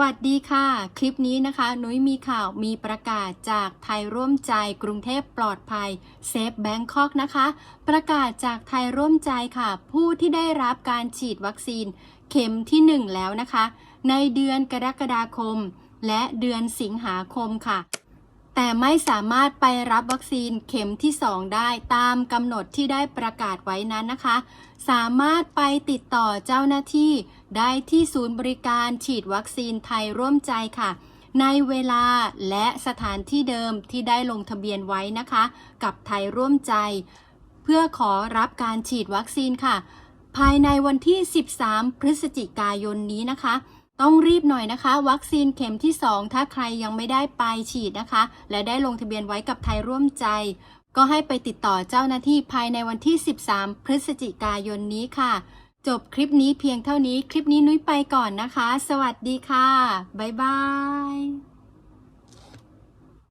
วัสดีค่ะ คลิปนี้นะคะนุ้ยมีข่าวมีประกาศจากไทยร่วมใจกรุงเทพปลอดภัยเซฟแบงคอกนะคะ ประกาศจากไทยร่วมใจค่ะ ผู้ที่ได้รับการฉีดวัคซีน เข็มที่ 1 แล้วนะคะ ในเดือนกรกฎาคม และเดือนสิงหาคมค่ะ แต่ไม่สามารถไปรับวัคซีนเข็มที่ 2 ได้ตามกำหนดที่ได้ประกาศไว้นั้นนะคะ สามารถไปติดต่อเจ้าหน้าที่ ได้ที่ศูนย์บริการฉีดวัคซีนไทยร่วมใจค่ะ ในเวลาและสถานที่เดิมที่ได้ลงทะเบียนไว้นะคะ กับไทยร่วมใจ เพื่อขอรับการฉีดวัคซีนค่ะ ภายในวันที่ 13 พฤศจิกายนนี้นะคะต้องรีบหน่อยนะคะ วัคซีนเข็มที่ 2 ถ้าใครยังไม่ได้ไปฉีดนะคะ และได้ลงทะเบียนไว้กับไทยร่วมใจ ก็ให้ไปติดต่อเจ้าหน้าที่ภายในวันที่ 13 พฤศจิกายนนี้ค่ะ จบคลิปนี้เพียงเท่านี้ คลิปนี้นุ้ยไปก่อนนะคะ สวัสดีค่ะ บ๊ายบาย